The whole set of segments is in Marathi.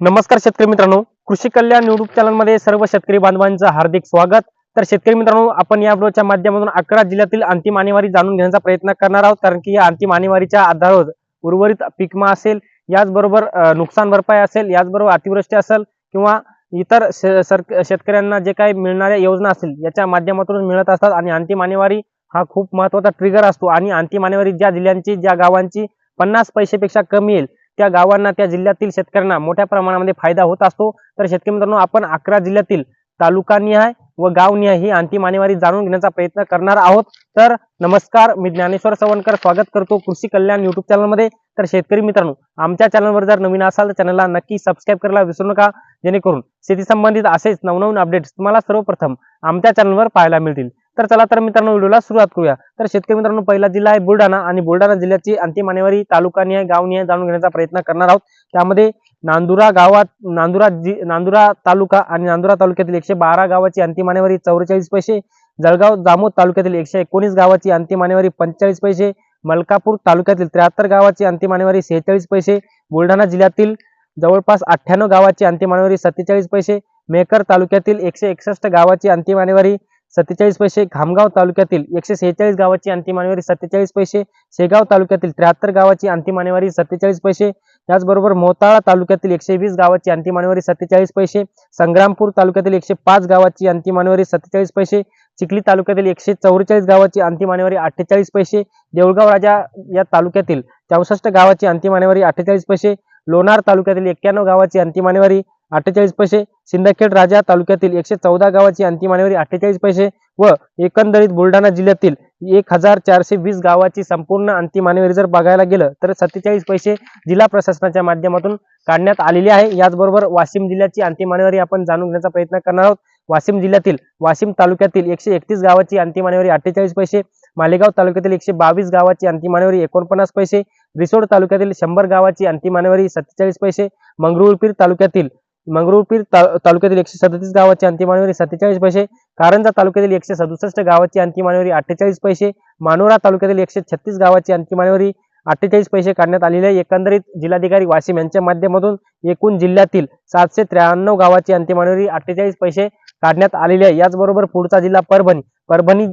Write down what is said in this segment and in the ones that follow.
नमस्कार शेतकरी मित्रांनो. कृषी कल्याण युट्यूब चॅनलमध्ये सर्व शेतकरी बांधवांचं हार्दिक स्वागत. तर शेतकरी मित्रांनो आपण या व्हिडिओच्या माध्यमातून अकरा जिल्ह्यातील अंतिम आणेवारी जाणून घेण्याचा प्रयत्न करणार आहोत. कारण की या अंतिम आणेवारीच्या आधारावर उर्वरित पिकमा असेल याचबरोबर नुकसान भरपाई असेल याचबरोबर अतिवृष्टी असेल किंवा इतर सर- शेतकऱ्यांना जे काही मिळणाऱ्या योजना असतील याच्या माध्यमातून मिळत असतात. आणि अंतिम आणेवारी हा खूप महत्त्वाचा ट्रिगर असतो. आणि अंतिम आणेवारी ज्या जिल्ह्यांची ज्या गावांची पन्नास पैशापेक्षा कमी येईल त्या गावांना त्या जिल्ह्यातील शेतकऱ्यांना मोठ्या प्रमाणामध्ये फायदा होत असतो. तर शेतकरी मित्रांनो आपण अकरा जिल्ह्यातील तालुकानिहाय व गावनिहाय ही अंतिम आणीवारी जाणून घेण्याचा प्रयत्न करणार आहोत. तर नमस्कार मी ज्ञानेश्वर सवणकर स्वागत करतो कृषी कल्याण युट्यूब चॅनलमध्ये तर शेतकरी मित्रांनो आमच्या चॅनलवर जर नवीन असाल तर चॅनलला नक्की सबस्क्राईब करायला विसरू नका. जेणेकरून शेती संबंधित असेच नवनवीन अपडेट्स तुम्हाला सर्वप्रथम आमच्या चॅनलवर पाहायला मिळतील. तर चला तर मित्रांनो व्हिडिओला सुरुवात करूया. तर शेतकरी मित्रांनो पहिला जिल्हा आहे बुलढाणा आणि बुलढाणा जिल्ह्याची अंतिम मानेवारी तालुकानी आहे गावनी आहे जाणून घेण्याचा प्रयत्न करणार आहोत. त्यामध्ये नांदुरा गावात नांदुरा जि नांदुरा तालुका आणि नांदुरा तालुक्यातील एकशे बारा गावाची अंतिम मानेवारी चौवेचाळीस पैसे जळगाव जामोद तालुक्यातील एकशे एकोणीस गावाची अंतिम मानेवारी पंचेचाळीस पैसे मलकापूर तालुक्यातील त्र्याहत्तर गावाची अंतिम मानेवारी सेहेचाळीस पैसे बुलढाणा जिल्ह्यातील जवळपास अठ्ठ्याण्णव गावाची अंतिम मानेवारी सत्तेचाळीस पैसे मेकर तालुक्यातील एकशे एकसष्ट गावाची अंतिम आणीवारी सत्तेचाळीस पैसे खामगाव तालुक्यातील एकशे सेहेचाळीस गावाची अंतिम आणीवारी सत्तेचाळीस पैसे शेगाव तालुक्यातील त्र्याहत्तर गावाची अंतिम आणीवारी सत्तेचाळीस पैसे त्याचबरोबर मोताळा तालुक्यातील एकशे वीस गावाची अंतिम आणीवारी सत्तेचाळीस पैसे संग्रामपूर तालुक्यातील एकशे पाच गावाची अंतिम आणीवारी सत्तेचाळीस पैसे चिखली तालुक्यातील एकशे चौवेचाळीस गावाची अंतिम आणीवारी अठ्ठेचाळीस पैसे देऊळगाव राजा या तालुक्यातील चौसष्ट गावाची अंतिम आणीवारी अठ्ठेचाळीस पैसे लोणार तालुक्यातील एक्क्याण्णव गावाची अंतिम आणीवारी अठ्ठेचाळीस पैसे. सिंदखेड राजा तालुक्यातील एकशे चौदा गावाची अंतिम आणीवारी अठ्ठेचाळीस पैसे व एकंदरीत बुलढाणा जिल्ह्यातील एक हजार चारशे वीस गावाची संपूर्ण अंतिम आणीवारी जर बघायला गेलं तर सत्तेचाळीस पैसे जिल्हा प्रशासनाच्या माध्यमातून काढण्यात आलेली आहे. याचबरोबर वाशिम जिल्ह्याची अंतिम आणीवारी आपण जाणून घेण्याचा प्रयत्न करणार आहोत. वाशिम जिल्ह्यातील वाशिम तालुक्यातील एकशे एकतीस गावाची अंतिम आणीवारी अठ्ठेचाळीस पैसे मालेगाव तालुक्यातील एकशे बावीस गावाची अंतिम आणीवारी एकोणपन्नास पैसे रिसोड तालुक्यातील शंभर गावाची अंतिम आणीवारी सत्तेचाळीस पैसे मंगरुळपीर तालुक्यातील मंगरुळपीर तालुक्यातील एकशे सदतीस गावाची अंतिम आणीवारी सत्तेचाळीस पैसे कारंजा तालुक्यातील एकशे सदुसष्ट गावाची अंतिम आणीवारी अठ्ठेचाळीस पैसे मानोरा तालुक्यातील एकशे छत्तीस गावाची अंतिम आणीवारी अठ्ठेचाळीस पैसे काढण्यात आलेले आहे. एकंदरीत जिल्हाधिकारी वाशिम यांच्या माध्यमातून एकूण जिल्ह्यातील सातशे त्र्याण्णव गावाची अंतिम मानवरी अठ्ठेचाळीस पैसे काढण्यात आलेले आहे. याचबरोबर पुढचा जिल्हा परभणी परभणी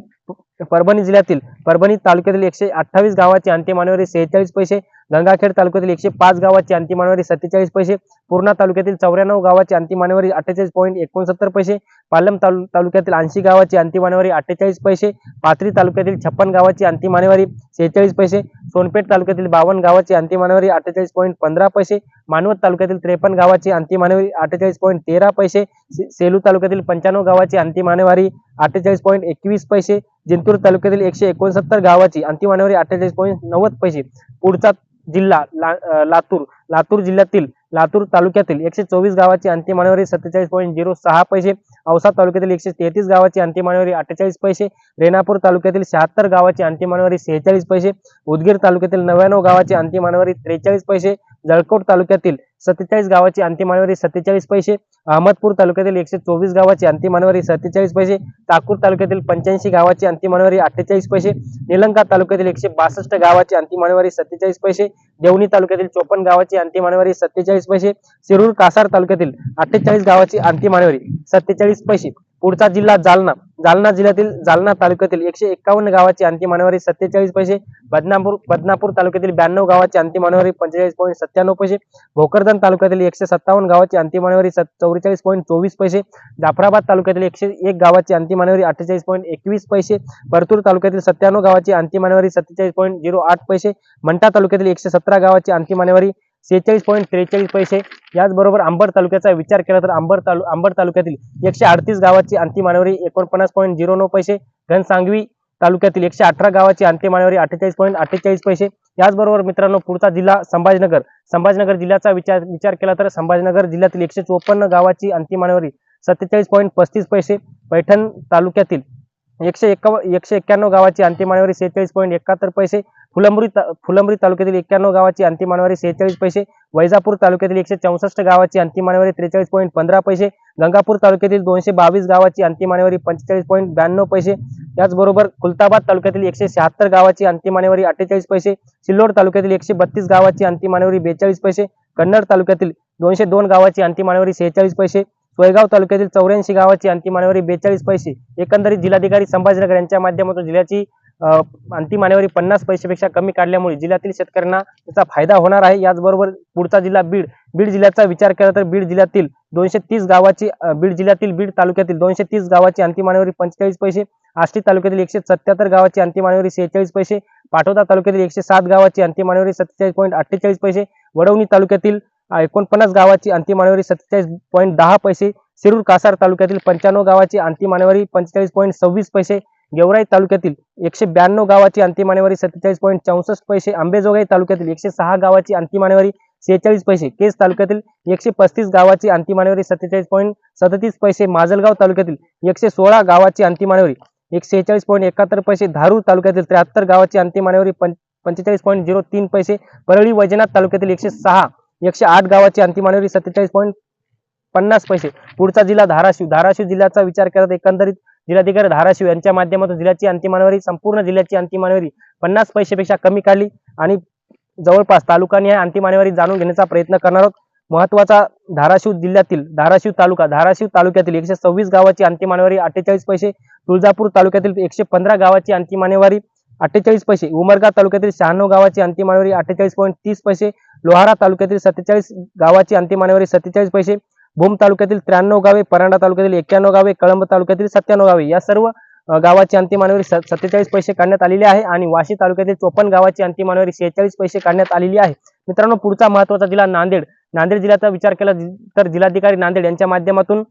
परभणी जिल्ह्यातील परभणी तालुक्यातील एकशे अठ्ठावीस गावाची अंतिम आणीवारी सेहेचाळीस पैसे गंगाखेड तालुक्यातील एकशे पाच गावाची अंतिम आणीवारी सत्तेचाळीस पैसे पूर्णा तालुक्यातील चौऱ्याण्णव गावाची अंतिम आणीवारी अठ्ठेचाळीस पॉईंट एकोणसत्तर पैसे पालम तालु तालुक्यातील ऐंशी गावाची अंतिम आणीवारी अठ्ठेचाळीस पैसे पाथरी तालुक्यातील छप्पन गावाची अंतिम आणीवारी सेहेचाळीस पैसे सोनपेठ तालुक्यातील बावन्न गावाची अंतिम आणीवारी अठ्ठेचाळीस पॉईंट पंधरा पैसे मानवत तालुक्यातील त्रेपन्न गावाची अंतिम आणीवारी अठ्ठेचाळीस पॉईंट तेरा पैसे सेलू तालुक्यातील पंच्याण्णव गावाची अंतिम आणीवारी अठ्ठेचाळीस पॉईंट एकवीस पैसे जिंतूर तालुक्यातील एकशे एकोणसत्तर गावाची अंतिम आणीवारी अठ्ठेचाळीस पॉईंट नव्वद पैसे. पुढचा जिल्हा ला लातूर. लातूर जिल्ह्यातील लातूर तालुक्यातील एकशे चोवीस गावाची अंतिम सत्तेचाळीस पॉईंट झिरो सहा पैसे. औसा तालुक्यातील एकशे तेहतीस गावाची अंतिम आणीवारी अठ्ठेचाळीस पैसे. रेणापूर तालुक्यातील शहात्तर गावाची अंतिम आणीवारी सेहेचाळीस पैसे. उदगीर तालुक्यातील नव्याण्णव गावाची अंतिम त्रेचाळीस पैसे. जळकोट तालुक्यातील सत्तेचाळीस गावाची अंतिम आणवारी सत्तेचाळीस पैसे अहमदपूर तालुक्यातील एकशे चोवीस गावाची अंतिम आणवारी सत्तेचाळीस पैसे टाकूर तालुक्यातील पंच्याऐंशी गावाची अंतिम आणवारी अठ्ठेचाळीस पैसे निलंगा तालुक्यातील एकशे बासष्ट गावाची अंतिम आणवारी सत्तेचाळीस पैसे देवणी तालुक्यातील चोपन्न गावाची अंतिम आणवारी सत्तेचाळीस पैसे शिरूर कासार तालुक्यातील अठ्ठेचाळीस गावाची अंतिम आणवारी सत्तेचाळीस पैसे. पुढचा जिल्हा जालना. जालना जिल्ह्यातील जालना तालुक्यातील एकशे एक्कावन्न गावाची अंतिम आणीवारी सत्तेचाळीस पैसे. बदनापूर बदनापूर तालुक्यातील ब्याण्णव गावाची अंतिम आणीवारी पंचेचाळीस पॉईंट सत्त्याण्णव पैसे. भोकरदन तालुक्यातील एकशे सत्तावन्न गावाची अंतिम आणीवारी चौवेचाळीस पॉईंट चोवीस पैसे. जाफराबाद तालुक्यातील एकशे एक गावाची अंतिम आणीवारी अठ्ठेचाळीस पॉईंट एकवीस पैसे. परतूर तालुक्यातील सत्त्याण्णव गावाची अंतिम आणीवारी सत्तेचाळीस पॉईंट झिरो आठ पैसे. मंठा तालुक्यातील एकशे सतरा गावाची अंतिम आणीवारी सेहेचाळीस पॉईंट त्रेचाळीस पैसे. याचबरोबर अंबड तालुक्याचा विचार केला तर अंबड तालु अंबड तालुक्यातील एकशे अडतीस गावाची अंतिम आणीवारी एकोणपन्नास पॉईंट झिरो नऊ पैसे. घनसांगवी तालुक्यातील एकशे अठरा गावाची अंतिम आणीवारी अठ्ठेचाळीस पॉईंट अठ्ठेचाळीस पैसे. याचबरोबर मित्रांनो पुढचा जिल्हा संभाजीनगर. संभाजीनगर जिल्ह्याचा विचार विचार केला तर संभाजीनगर जिल्ह्यातील एकशे चोपन्न गावाची अंतिम आणीवारी सत्तेचाळीस पॉईंट पस्तीस पैसे. पैठण तालुक्यातील एकशे एक्काव एकशे एक्क्याण्णव गावाची अंतिम आणीवारी सेहेचाळीस पॉईंट एकाहत्तर पैसे. फुलंब्री ता- फुलंब्री तालुक्यातील एक्क्याण्णव गावाची अंतिम आणीवारी सेहेचाळीस पैसे वैजापूर तालुक्यातील एकशे चौसष्ट गावाची अंतिम आणीवारी त्रेचाळीस पॉईंट पंधरा पैसे गंगापूर तालुक्यातील दोनशे बावीस गावाची अंतिम आणीवारी पंचेचाळीस पॉईंट ब्याण्णव पैसे त्याचबरोबर खुलताबाद तालुक्यातील एकशे शहात्तर गावाची अंतिम आणीवारी अठ्ठेचाळीस पैसे सिल्लोड तालुक्यातील एकशे बत्तीस गावाची अंतिम आणीवारी बेचाळीस पैसे कन्नड तालुक्यातील दोनशे दोन गावाची अंतिम मानवरी सेहेचाळीस पैसे सोयगाव तालुक्यातील चौऱ्याऐंशी गावाची अंतिम मानवरी बेचाळीस पैसे एकंदरीत जिल्हाधिकारी संभाजीनगर यांच्या माध्यमातून जिल्ह्याची अंतिम मानेवारी पन्नास पैशापेक्षा कमी काढल्यामुळे जिल्ह्यातील शेतकऱ्यांना त्याचा फायदा होणार आहे. याचबरोबर पुढचा जिल्हा बीड बीड जिल्ह्याचा विचार केला तर बीड जिल्ह्यातील दोनशे तीस गावाची बीड जिल्ह्यातील बीड तालुक्यातील दोनशे तीस गावाची अंतिम मानेवारी पंचेचाळीस पैसे आष्टी तालुक्यातील एकशे सत्याहत्तर गावाची अंतिम मानेवारी सेहेचाळीस पैसे पाटोदा तालुक्यातील एकशे सात गावाची अंतिम मानेवारी सत्तेचाळीस पॉईंट अठ्ठेचाळीस पैसे वडवणी तालुक्यातील एकोणपन्नास गावाची अंतिम मानवरी सत्तेचाळीस पॉईंट दहा पैसे शिरूर कासार तालुक्यातील पंच्याण्णव गावाची अंतिम मानेवारी पंचेचाळीस पॉईंट सव्वीस पैसे गेवराई तालुक्यातील एकशे ब्याण्णव गावाची अंतिम मानवरी सत्तेचाळीस पॉईंट चौसष्ट पैसे अंबेजोगाई तालुक्यातील एकशे सहा गावाची अंतिम मानवरी सेहेचाळीस पैसे केस तालुक्यातील एकशे पस्तीस गावाची अंतिम मानवरी सत्तेचाळीस पॉईंट सदतीस पैसे माजलगाव तालुक्यातील एकशे सोळा गावाची अंतिम मानवरी एकशे सेहेचाळीस पॉईंट एकाहत्तर पैसे धारूर तालुक्यातील त्र्याहत्तर गावाची अंतिम मानवरी पं पंचेचाळीस पॉईंट झिरो तीन पैसे परळी वैजनाथ तालुक्यातील एकशे सहा एकशे आठ गावाची अंतिम मानवरी सत्तेचाळीस पॉईंट पन्नास पैसे. पुढचा जिल्हा धाराशिव धाराशिव जिल्ह्याचा विचार करत एकंदरीत जिल्हाधिकारी धाराशिव यांच्या माध्यमातून जिल्ह्याची अंतिम मानवरी संपूर्ण जिल्ह्याची अंतिम मानवरी पन्नास पैशेपेक्षा कमी काढली आणि जवळपास तालुकानिहाय अंतिम मानवरी जाणून घेण्याचा प्रयत्न करणार आहोत. महत्त्वाचा धाराशिव जिल्ह्यातील धाराशिव तालुका धाराशिव तालुक्यातील एकशे सव्वीस गावाची अंतिम मानवरी अठ्ठेचाळीस पैसे तुळजापूर तालुक्यातील एकशे पंधरा गावाची अंतिम मानवरी अठ्ठेचाळीस पैसे उमरगा तालुक्यातील शहाण्णव गावाची अंतिम मानवरी अठ्ठेचाळीस पॉईंट तीस पैसे लोहारा तालुक्यातील सत्तेचाळीस गावाची अंतिम मानवरी सत्तेचाळीस पैसे भूम तालुक्यातील त्र्याण्णव गावे परांडा तालुक्यातील एक्क्याण्णव गावे कळंब तालुक्यातील सत्त्याण्णव गावे या सर्व गावाची अंतिम मानवरी सत्तेचाळीस पैसे काढण्यात आलेली आहे आणि वाशी तालुक्यातील चोपन्न गावाची अंतिम मानवरी शेहेचाळीस पैसे काढण्यात आलेली आहे. मित्रांनो पुढचा महत्त्वाचा जिल्हा नांदेड. नांदेड जिल्ह्याचा विचार केला तर जिल्हाधिकारी नांदेड यांच्या माध्यमातून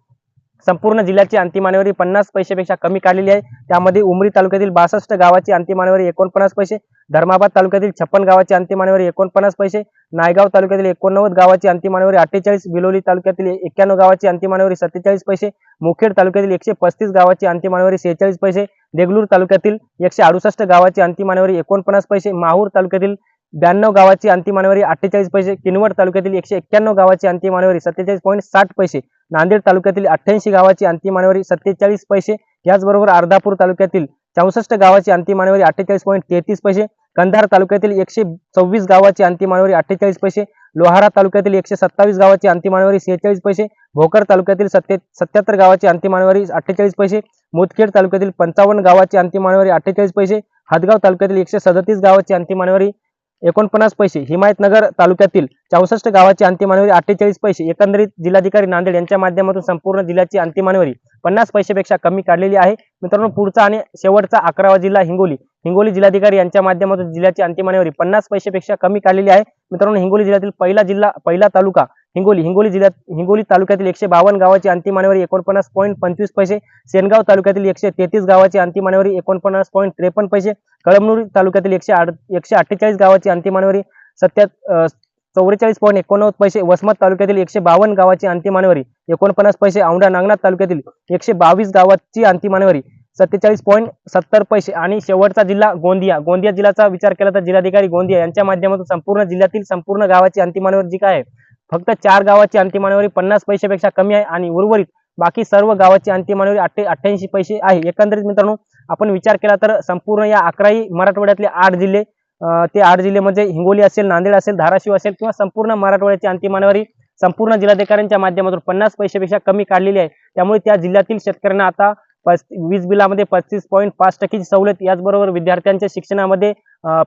संपूर्ण जिल्ह्याची अंतिम पन्नास पैशेपेक्षा कमी काढलेली आहे. त्यामध्ये उमरी तालुक्यातील बासष्ट गावाची अंतिम एकोणपन्नास पैसे धर्माबाद तालुक्यातील छप्पन गावाची अंतिम मानवरी एकोणपन्नास पैसे नायगाव तालुक्यातील एकोणनव्वद गावाची अंतिम मानवरी अठ्ठेचाळीस बिलोली तालुक्यातील एक्क्याण्णव गावाची अंतिम मानवरी सत्तेचाळीस पैसे मुखेड तालुक्यातील एकशे पस्तीस गावाची अंतिम मानवरी सेहेचाळीस पैसे देगलूर तालुक्यातील एकशे अडुसष्ट गावाची अंतिम मानवरी एकोणपन्नास पैसे माहूर तालुक्यातील ब्याण्णव गावाची अंतिम मानवरी अठ्ठेचाळीस पैसे किनवट तालुक्यातील एकशे एक्क्याण्णव गावाची अंतिम मानवरी सत्तेचाळीस पॉईंट साठ पैसे नांदेड तालुक्यातील अठ्ठ्याऐंशी गावाची अंतिम मानवारी सत्तेचाळीस पैसे याचबरोबर अर्धापूर तालुक्यातील चौसष्ट गावाची अंतिम मानवारी अठ्ठेचाळीस पॉईंट तेहतीस पैसे कंधार तालुक्यातील एकशे सव्वीस गावाची अंतिम मानवारी अठ्ठेचाळीस पैसे लोहारा तालुक्यातील एकशे सत्तावीस गावाची अंतिम मानवारी सेहेचाळीस पैसे भोकर तालुक्यातील सत्ते सत्याहत्तर गावाची अंतिम मानवारी अठ्ठेचाळीस पैसे मुदखेड तालुक्यातील पंचावन्न गावाची अंतिम मानवारी अठ्ठेचाळीस पैसे हदगाव तालुक्यातील एकशे सदतीस गावाची अंतिम मानवारी एकोणपन्नास पैसे हिमायतनगर तालुक्यातील चौसष्ट गावाची अंतिम अठ्ठेचाळीस पैसे एकंदरीत जिल्हाधिकारी नांदेड यांच्या माध्यमातून संपूर्ण जिल्ह्याची अंतिम पन्नास पैशापेक्षा कमी काढलेली आहे. मित्रांनो पुढचा आणि शेवटचा अकरावा जिल्हा हिंगोली. हिंगोली जिल्हाधिकारी यांच्या माध्यमातून जिल्ह्याची अंतिम पन्नास पैशापेक्षा कमी काढलेली आहे. मित्रांनो हिंगोली जिल्ह्यातील पहिला जिल्हा पहिला तालुका हिंगोली हिंगोली जिल्ह्यात हिंगोली तालुक्यातील एकशे बावन्न गावाची अंतिम मानवरी एकोणपन्नास पॉईंट पंचवीस पैसे. सेनगाव तालुक्यातील एकशे तेहतीस गावाची अंतिम मानवरी एकोणपन्नास पॉईंट त्रेपन्न पैसे. कळमनूर तालुक्यातील एकशे आठ एकशे अठ्ठेचाळीस गावाची अंतिम मानवारी सत्या चौवेचाळीस पॉईंट एकोणनव्वद पैसे. वसमत तालुक्यातील एकशे बावन्न गावाची अंतिम मानवरी एकोणपन्नास पैसे. औंढा नागनाथ तालुक्यातील एकशे बावीस गावाची अंतिम मानवरी सत्तेचाळीस पॉईंट सत्तर पैसे. आणि शेवटचा जिल्हा गोंदिया. गोंदिया जिल्ह्याचा विचार केला तर जिल्हाधिकारी गोंदिया यांच्या माध्यमातून संपूर्ण जिल्ह्यातील संपूर्ण गावाची अंतिम मानवारी जी काय आहे? फक्त चार गावाची अंतिम मानवरी पन्नास पैशापेक्षा कमी आहे आणि उर्वरित बाकी सर्व गावाची अंतिम मानवरी अठ्ठे अठ्ठ्याऐंशी पैसे आहे. एकंदरीत मित्रांनो आपण विचार केला तर संपूर्ण या अकराही मराठवाड्यातले आठ जिल्हे ते आठ जिल्हे म्हणजे हिंगोली असेल नांदेड असेल धाराशिव असेल किंवा संपूर्ण मराठवाड्याची अंतिम मानवरी संपूर्ण जिल्हाधिकाऱ्यांच्या माध्यमातून पन्नास पैशापेक्षा कमी काढलेली आहे. त्यामुळे त्या जिल्ह्यातील शेतकऱ्यांना आता पस वीज बिलामध्ये पस्तीस पॉईंट पाच टक्केची सवलत याचबरोबर विद्यार्थ्यांच्या शिक्षणामध्ये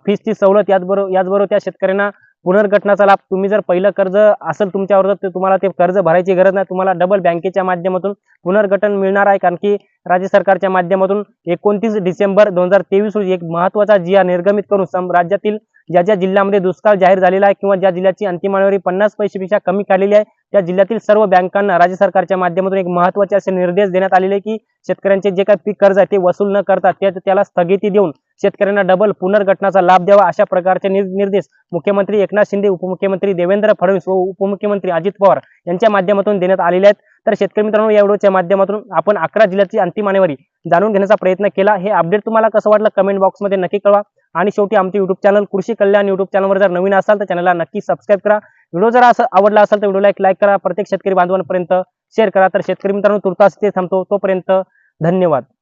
फीसची सवलत याचबरोबर याचबरोबर त्या शेतकऱ्यांना पुनर्गठनाचा लाभ तुम्ही जर पहिलं कर्ज असेल तुमच्यावर तर तुम्हाला ते कर्ज भरायची गरज नाही. तुम्हाला डबल बँकेच्या माध्यमातून पुनर्गठन मिळणार आहे. कारण की राज्य सरकारच्या माध्यमातून एकोणतीस डिसेंबर दोन हजार तेवीस रोजी एक महत्त्वाचा जिया निर्गमित करून सम राज्यातील ज्या ज्या जिल्ह्यामध्ये दुष्काळ जाहीर झालेला आहे किंवा ज्या जिल्ह्याची अंतिम आणवारी पन्नास पैसेपेक्षा कमी काढलेली आहे त्या जिल्ह्यातील सर्व बँकांना राज्य सरकारच्या माध्यमातून एक महत्त्वाचे असे निर्देश देण्यात आलेले आहे की शेतकऱ्यांचे जे काही पीक कर्ज आहे ते वसूल न करता त्याला स्थगिती देऊन शेतकऱ्यांना डबल पुनर्गठनाचा लाभ द्यावा अशा प्रकारचे निर्देश मुख्यमंत्री एकनाथ शिंदे उपमुख्यमंत्री देवेंद्र फडणवीस व उपमुख्यमंत्री अजित पवार यांच्या माध्यमातून देण्यात आलेले आहेत. तर शेतकरी मित्रांनो या व्हिडिओच्या माध्यमातून आपण अकरा जिल्ह्याची अंतिम आणेवारी जाणून घेण्याचा प्रयत्न केला. हे अपडेट तुम्हाला कसं वाटलं कमेंट बॉक्समध्ये नक्की कळवा. आणि शेवटी आमचे युट्यूब चॅनल कृषी कल्याण युट्यूब चॅनलवर जर नवीन असाल तर चॅनलला नक्की सबस्क्राईब करा. व्हिडिओ जर असं आवडला असेल तर व्हिडिओला एक लाईक करा. प्रत्येक शेतकरी बांधवांपर्यंत शेअर करा. तर शेतकरी मित्रांनो तुर्तास ते थांबतो. तोपर्यंत धन्यवाद.